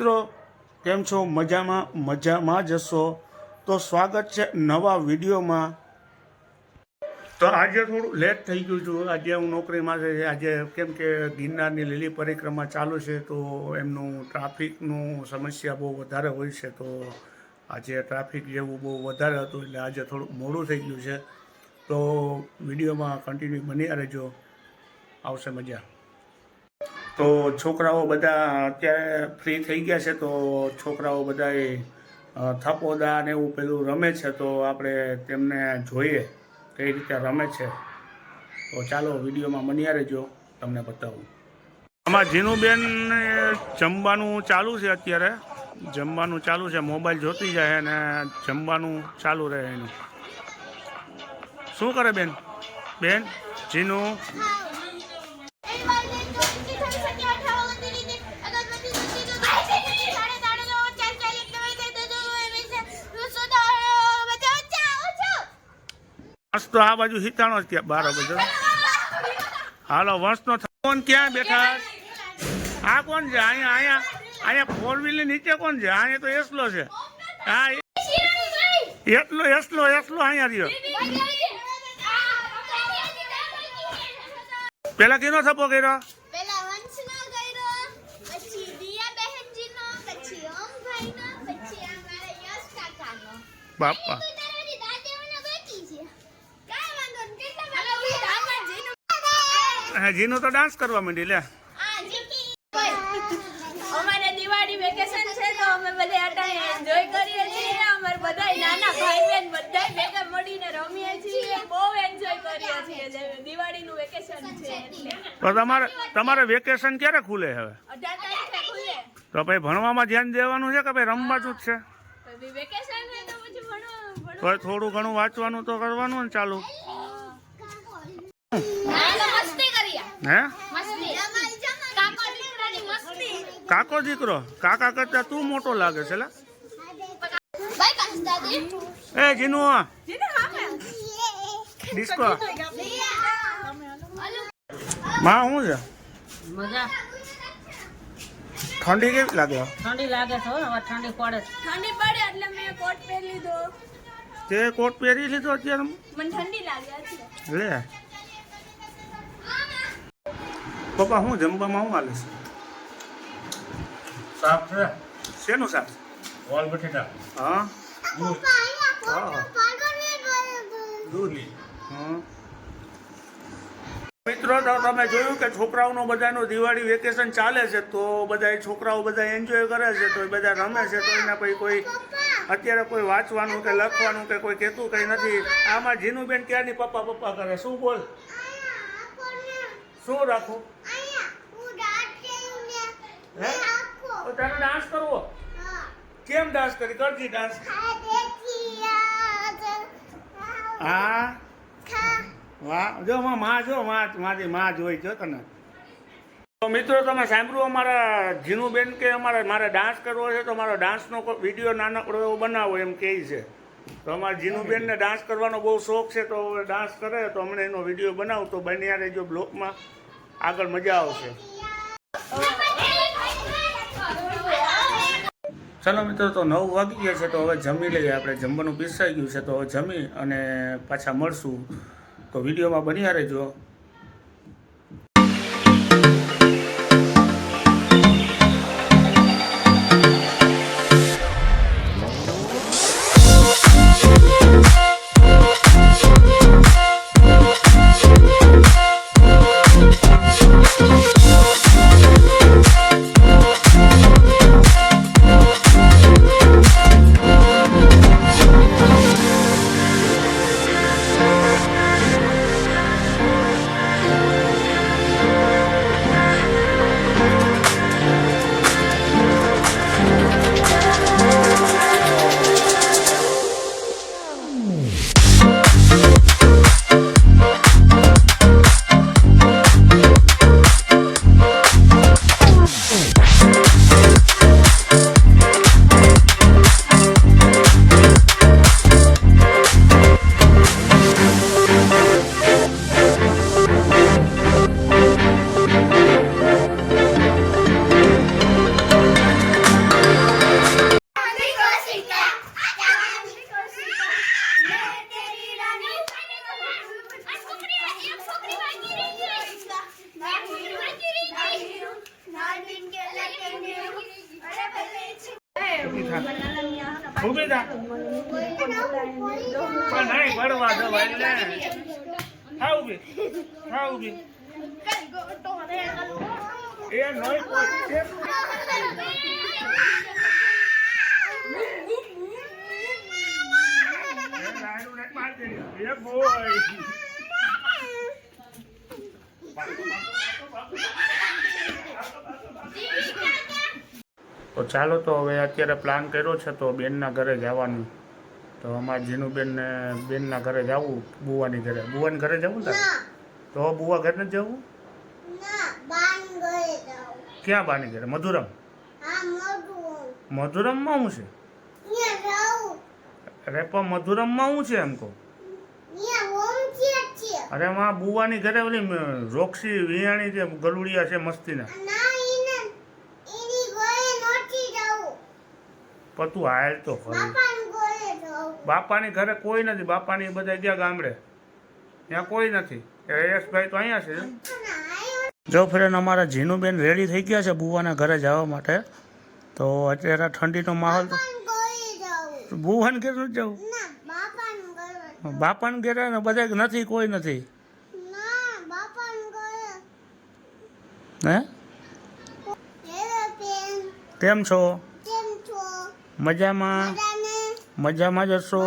મિત્રો, કેમ છો? મજામાં મજામાં જશો તો સ્વાગત છે નવા વિડીયોમાં. તો આજે થોડું લેટ થઈ ગયું છું. આજે હું નોકરીમાં છે. આજે કેમ કે ગિરનારની લીલી પરિક્રમા ચાલુ છે, તો એમનું ટ્રાફિકનું સમસ્યા બહુ વધારે હોય છે. તો આજે ટ્રાફિક જેવું બહુ વધારે હતું એટલે આજે થોડું મોડું થઈ ગયું છે. તો વિડીયોમાં કન્ટિન્યુ બની રહેજો. આવશે મજા. તો છોકરાઓ બધા અત્યારે ફ્રી થઈ ગયા છે તો છોકરાઓ બધાએ થપોદા ને એવું પેલું રમે છે તો આપણે તેમને જોઈએ કઈ રીતે રમે છે. તો ચાલો વિડીયોમાં મનિયા રહેજો, તમને બતાવું. આમાં જીનુબેન જમવાનું ચાલુ છે અત્યારે. જમવાનું ચાલુ છે, મોબાઈલ જોતી જાય અને જમવાનું ચાલુ રહે એનું. શું કરે બેન? બેન, જીનું? વંશ તો આ બાજુ હિતાણો જ ક્યાં બારો બાજુ હાલો વંશનો કોણ ક્યાં બેઠા? આ કોણ છે? અહીંયા અહીંયા અહીંયા ફોર વ્હીલની નીચે કોણ છે? અહીંયા તો એસલો છે. હા એટલો એસલો એસલો અહીંયા રહ્યો. પેલા કેનો થપ્પો કર્યો? પેલા વંશનો કર્યો પછી દિયા બહેનજીનો પછી ઓમભાઈનો પછી અમારા યશ કાકાનો બાપા તું તારી દાદીઓને બાકી છે કાઈ વાંધો નહીં કેટલા વાગે હું રામા જીનું હા જીનું તો ડાન્સ કરવા માંડી લે અમારે દિવાળી વેકેશન છે તો અમે બધે અટાણે એન્જોય કરીએ છીએ. અમાર બધા નાના ભાઈ બહેન બધા ભેગા મળીને રમીએ છીએ. બહુ એન્જોય કરીએ છીએ. દિવાળી નું વેકેશન છે તો તમારે તમારે વેકેશન ક્યારે ખુલે હવે? અઢાર તારીખે ખુલે. તો ભાઈ ભણવામાં ધ્યાન દેવાનું છે કે ભાઈ રમવાનું જ છે? વેકેશન છે તો પછી ભણો ભણો થોડું ઘણું વાંચવાનું તો કરવાનું ને ચાલુ. હે? કાકો દીકરાની મસ્તી. કાકો દીકરો? કાકા કરતા તું મોટો લાગે છે એ જીનુ ડિસ્કો. માં શું છે? મજા. ઠંડી કેવી લાગે? ઠંડી લાગે છે હવે ઠંડી પડે ઠંડી પડે એટલે મેં કોટ પહેરી લીધો. તે કોટ પહેરી લીધો અત્યારે? મને ઠંડી લાગે છે લે. પપ્પા હું જમવામાં હું હાલે છે? શાક છે? શેનું શાક વાલ બટેટા. હા? દૂધ. હા દૂધ હં. મિત્રો તો તમે જોયું કે છોકરાઓનો બધાનું દિવાળી વેકેશન ચાલે છે તો બધા છોકરાઓ બધા એન્જોય કરે છે તો એ બધા રમે છે તો એના પછી કોઈ અત્યારે કોઈ વાંચવાનું કે લખવાનું કે કોઈ કહેતું કંઈ નથી. આમાં જીનુબેન ક્યાંની પપ્પા પપ્પા કરે? શું બોલ? શું રાખું? હે? તો તને ડાન્સ કરવો. કેમ ડાન્સ કરી? કરજી ડાન્સ. હા વાહ. જો માં માં જો માં મારી માં જોઈ જો તને. તો મિત્રો તમે સાંભળ્યું અમારા જીનુબેન કે અમારે મારે ડાન્સ કરવો છે તો મારો ડાન્સનો વીડિયો નાનકડો એવો બનાવો એમ કહે છે. તો અમારા જીનુબેનને ડાન્સ કરવાનો બહુ શોખ છે તો ડાન્સ કરે તો અમને એનો વીડિયો બનાવું. તો બન્યા રહેજો બ્લોકમાં આગળ મજા આવશે. ચાલો મિત્રો, તો નવ વાગી ગયા છે, તો હવે જમી લઈએ. આપણે જમવાનું પીરસાઈ ગયું છે, તો હવે જમી અને પાછા મળશું. તો વિડીયોમાં બન્યા રહેજો. ઊભી થા ઊભી થા પણ નહીં પડવા દો ભાઈ લે થા ઊભી થા ઊભી એ નહીં કોઈ એ લાડુ તો ચાલો તો હવે અત્યારે પ્લાન કર્યો છે તો બેનના ઘરે જવાનું. તો અમારા જીનુબેનને બેનના ઘરે જવું બુવાની ઘરે. બુવાની ઘરે જવું ને. તો બુવા ઘરે જ જવું? ક્યાં બાની ઘરે? મધુરમ? મધુરમમાં શું છે? અરે પણ મધુરમમાં શું છે એમ કહું? અરે માં બુવાની ઘરે ઓલી રોક્ષી વિયાણી જે ગલુડિયા છે મસ્તીના ના ઈને એની ગયે નોટી જાવ પણ તું હાલ તો ખરી બાપાન ઘરે કોઈ નથી. બાપાની બધા ગયા ગામડે. ત્યાં કોઈ નથી. એ યશભાઈ તો અહીંયા છે. જો ફ્રેન્ડ અમારા જીનુબેન રેડી થઈ ગયા છે બુવાના ઘરે જવા માટે. તો અત્યારે ઠંડીનો માહોલ તો બુવાને ઘરે નથી જવું? બાપાન ઘરે ને બધા નથી કોઈ નથી. હે? કેમ છો? મજામાં? મજામાં. જ હશો?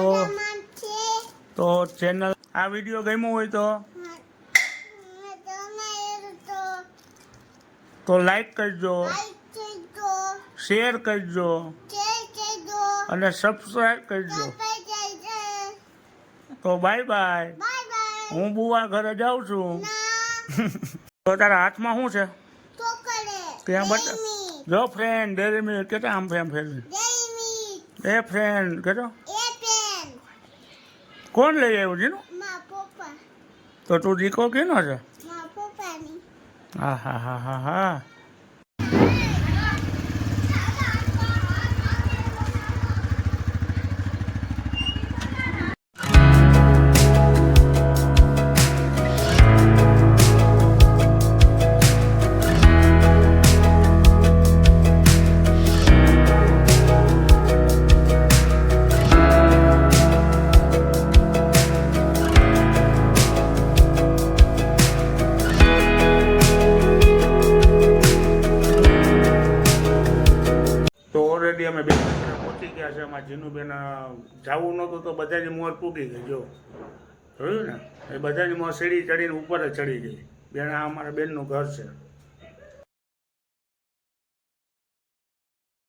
તો ચેનલ આ વીડિયો ગમ્યો હોય તો? તો. લાઈક કરજો. શેર કરજો. અને સબસ્ક્રાઈબ કરજો. તો બાય બાય હું બુવા ઘરે જાઉં છું. તો તારા હાથમાં શું છે? ત્યાં બટ જો ફ્રેન્ડ ડેરી મિલ્ક. કેટલા આમ ફેમ ફેરવી એ ફ્રેન્ડ કેતો કોણ લઈ આવ્યું જીનું? તો તું દીકો કેનો છે? હા હા હા હા હા ઓલરેડી અમે બે પહોંચી ગયા છે. અમારા જીનુબેન જવું નહોતું તો બધાની મોર પૂગી ગઈ, જો. જોયું ને? એ બધાની મોર સીડી ચડીને ઉપર જ ચડી ગઈ. બેન, આ અમારા બેનનું ઘર છે.